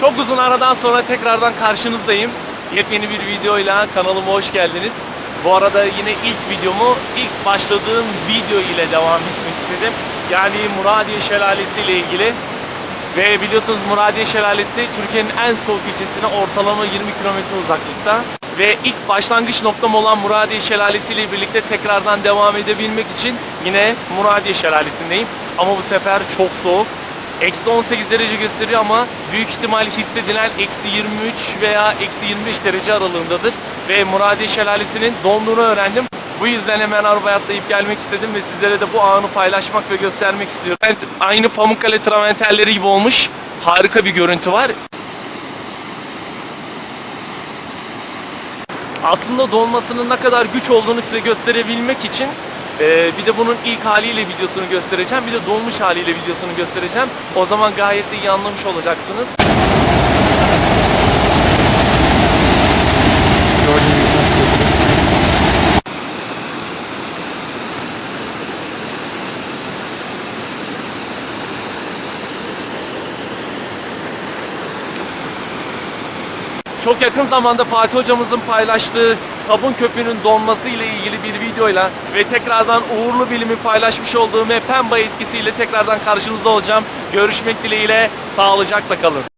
Çok uzun aradan sonra tekrardan karşınızdayım. Yepyeni bir videoyla kanalıma hoş geldiniz. Bu arada yine ilk videomu ilk başladığım video ile devam etmek istedim. Yani Muradiye Şelalesi ile ilgili. Ve biliyorsunuz Muradiye Şelalesi Türkiye'nin en soğuk ilçesine ortalama 20 kilometre uzaklıkta. Ve ilk başlangıç noktam olan Muradiye Şelalesi ile birlikte tekrardan devam edebilmek için yine Muradiye Şelalesi'ndeyim. Ama bu sefer çok soğuk. Eksi 18 derece gösteriyor ama büyük ihtimal hissedilen eksi 23 veya eksi 25 derece aralığındadır. Ve Muradiye Şelalesi'nin donduğunu öğrendim. Bu yüzden hemen arabaya atlayıp gelmek istedim ve sizlere de bu anı paylaşmak ve göstermek istiyorum. Evet, Aynı Pamukkale traventerleri gibi olmuş. Harika bir görüntü var. Aslında donmasının ne kadar güç olduğunu size gösterebilmek için e, bir de bunun ilk haliyle videosunu göstereceğim. Bir de dolmuş haliyle videosunu göstereceğim. O zaman gayet de iyi anlamış olacaksınız. Çok yakın zamanda Fatih hocamızın paylaştığı sabun köpüğünün donması ile ilgili bir videoyla ve tekrardan uğurlu bilimi paylaşmış olduğum ve etkisiyle tekrardan karşınızda olacağım. Görüşmek dileğiyle sağlıcakla kalın.